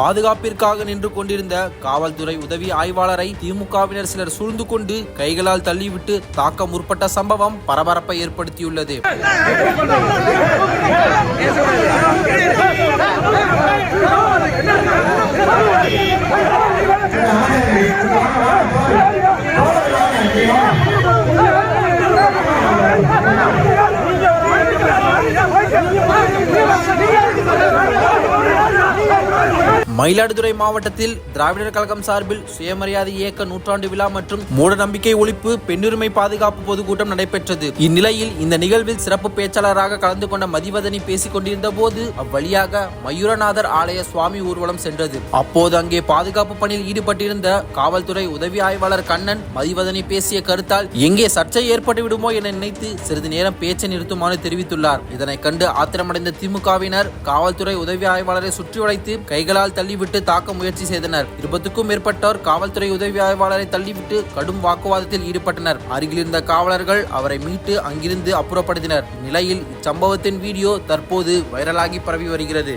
பாதுகாப்பிற்காக நின்று கொண்டிருந்த காவல்துறை உதவி ஆய்வாளரை திமுகவினர் சிலர் சூழ்ந்து கொண்டு கைகளால் தள்ளிவிட்டு தாக்க முற்பட்ட சம்பவம் பரபரப்பை ஏற்படுத்தியுள்ளது. மயிலாடுதுறை மாவட்டத்தில் திராவிடர் கழகம் சார்பில் சுயமரியாதை இயக்க நூற்றாண்டு விழா மற்றும் மூட நம்பிக்கை ஒழிப்பு பெண்ணுரிமை பாதுகாப்பு பொதுக்கூட்டம் நடைபெற்றது. இந்நிலையில் இந்த நிகழ்வில் சிறப்பு பேச்சாளராக கலந்து கொண்ட மதிவதனி பேசிக் கொண்டிருந்த போது அவ்வழியாக மயூரநாதர் ஆலய சுவாமி ஊர்வலம் சென்றது. அப்போது அங்கே பாதுகாப்பு பணியில் ஈடுபட்டிருந்த காவல்துறை உதவி ஆய்வாளர் கண்ணன் மதிவதனி பேசிய கருத்தால் எங்கே சர்ச்சை ஏற்பட்டு விடுமோ என நினைத்து சிறிது நேரம் பேச்சை நிறுத்துமாறு தெரிவித்துள்ளார். இதனை கண்டு ஆத்திரமடைந்த திமுகவினர் காவல்துறை உதவி ஆய்வாளரை சுற்றி வளைத்து கைகளால் தள்ளிவிட்டு தாக்க முயற்சி செய்தனர் இருபத்துக்கும் மேற்பட்டோர் காவல்துறை உதவி ஆய்வாளரை தள்ளிவிட்டு கடும் வாக்குவாதத்தில் ஈடுபட்டனர் அருகில் இருந்த காவலர்கள் அவரை மீட்டு அங்கிருந்து அப்புறப்படுத்தினர் நிலையில் இச்சம்பவத்தின் வீடியோ தற்போது வைரலாகி பரவி வருகிறது